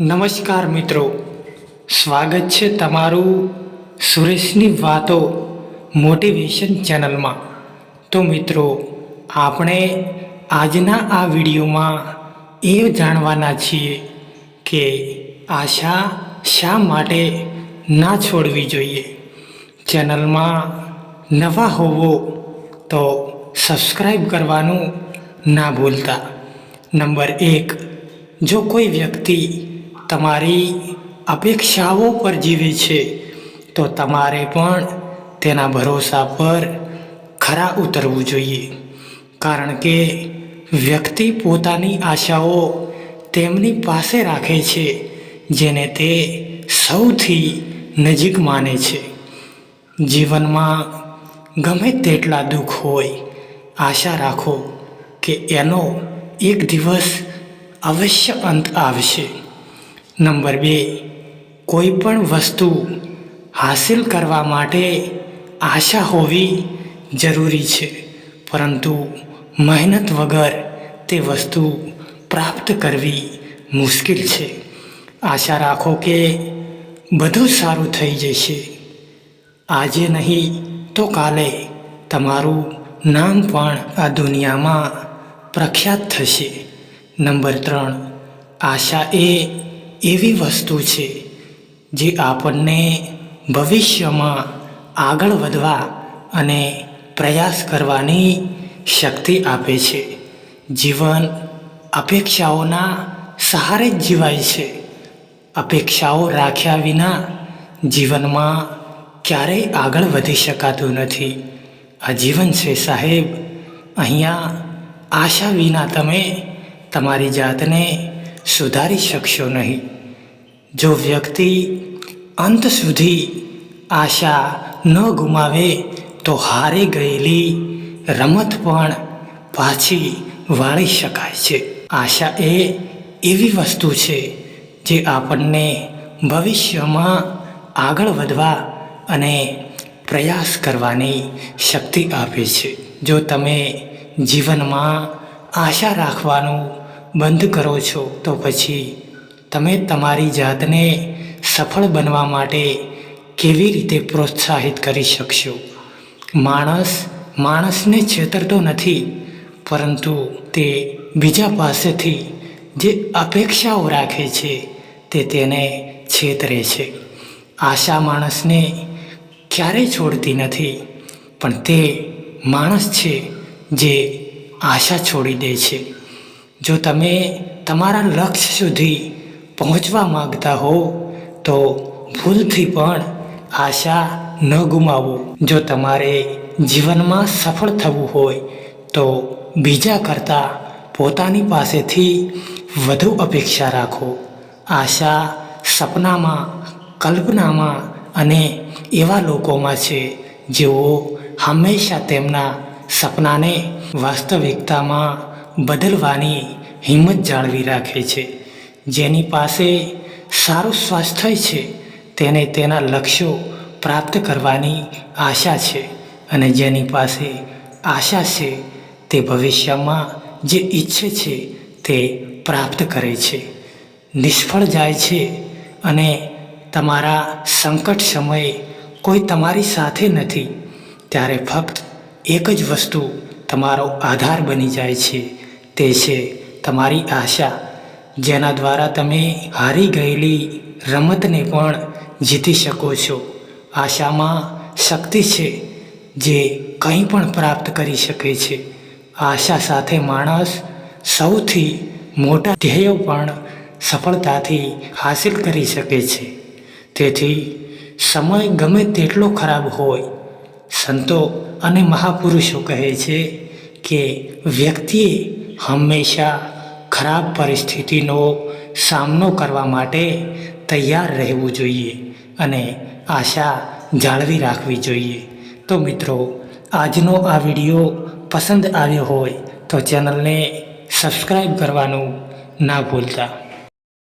નમસ્કાર મિત્રો. સ્વાગત છે તમારું સુરેશની વાતો મોટિવેશન ચેનલમાં. તો મિત્રો, આપણે આજના આ વિડીયોમાં એ જાણવાના છીએ કે આશા શા માટે ના છોડવી જોઈએ? ચેનલમાં નવા હોવો તો સબસ્ક્રાઈબ કરવાનું ના ભૂલતા. નંબર એક, જો કોઈ વ્યક્તિ તમારી અપેક્ષાઓ પર જીવે છે, તો તમારે પણ તેના ભરોસા પર ખરા ઉતરવું જોઈએ. કારણ કે વ્યક્તિ પોતાની આશાઓ તેમની પાસે રાખે છે, જેને તે સૌથી નજીક માને છે. જીવનમાં ગમે તેટલા દુઃખ હોય, આશા રાખો કે એનો એક દિવસ અવશ્ય અંત આવશે. નંબર બે કોઈ પણ વસ્તુ હાસિલ કરવા માટે આશા હોવી જરૂરી છે, પરંતુ મહેનત વગર તે વસ્તુ પ્રાપ્ત કરવી મુશ્કેલ છે. આશા રાખો કે બધું સારું થઈ જશે. આજે નહીં તો કાલે તમારું નામ પણ આ દુનિયામાં પ્રખ્યાત થશે. નંબર ત્રણ, આશા એ એવી વસ્તુ છે જે આપણને ભવિષ્યમાં આગળ વધવા અને પ્રયાસ કરવાની શક્તિ આપે છે. જીવન અપેક્ષાઓના સહારે જ જીવાય છે. અપેક્ષાઓ રાખ્યા વિના જીવનમાં ક્યારેય આગળ વધી શકાતું નથી. આ જીવન છે સાહેબ, અહીંયા આશા વિના તમે તમારી જાતને સુધારી શકશો નહીં. જો વ્યક્તિ અંત સુધી આશા ન ગુમાવે તો હારી ગયેલી રમત પણ પાછી વાળી શકાય છે. આશા એ એવી વસ્તુ છે જે આપણને ભવિષ્યમાં આગળ વધવા અને પ્રયાસ કરવાની શક્તિ આપે છે. જો તમે જીવનમાં આશા રાખવાનું બંધ કરો છો તો પછી તમે તમારી જાતને સફળ બનવા માટે કેવી રીતે પ્રોત્સાહિત કરી શકશો? માણસ, માણસને છેતરતો નથી, પરંતુ તે બીજા પાસેથી જે અપેક્ષાઓ રાખે છે, તે તેને છેતરે છે. આશા માણસને ક્યારેય છોડતી નથી, પણ તે માણસ છે જે આશા છોડી દે છે. જો તમે તમારા લક્ષ્ય સુધી પહોંચવા માગતા હો, તો ભૂલથી પણ આશા ન ગુમાવો. જો તમારે જીવનમાં સફળ થવું હોય, તો બીજા કરતાં પોતાની પાસેથી વધુ અપેક્ષા રાખો. આશા સપનામાં, કલ્પનામાં અને એવા લોકોમાં છે, જેઓ હંમેશા તેમના સપનાને વાસ્તવિકતામાં બદલવાની હિંમત જાળવી રાખે છે. જેની પાસે સારું સ્વાસ્થ્ય છે, તેને તેના લક્ષ્યો પ્રાપ્ત કરવાની આશા છે અને જેની પાસે આશા છે, તે ભવિષ્યમાં જે ઈચ્છે છે, તે પ્રાપ્ત કરે છે. નિષ્ફળ જાય છે અને તમારા સંકટ સમયે કોઈ તમારી સાથે નથી, ત્યારે ફક્ત એક જ વસ્તુ તમારો આધાર બની જાય છે, તે છે તમારી આશા. જેના દ્વારા તમે હારી ગયેલી રમતને પણ જીતી શકો છો. આશામાં શક્તિ છે જે કંઈ પણ પ્રાપ્ત કરી શકે છે. આશા સાથે માણસ સૌથી મોટા ધ્યેયો પણ સફળતાથી હાસિલ કરી શકે છે. તેથી સમય ગમે તેટલો ખરાબ હોય, સંતો અને મહાપુરુષો કહે છે કે વ્યક્તિએ હંમેશા ખરાબ પરિસ્થિતિનો સામનો કરવા માટે તૈયાર રહેવું જોઈએ અને આશા જાળવી રાખવી જોઈએ. તો મિત્રો, આજનો આ વીડિયો પસંદ આવ્યો હોય તો ચેનલને સબસ્ક્રાઈબ કરવાનું ના ભૂલતા.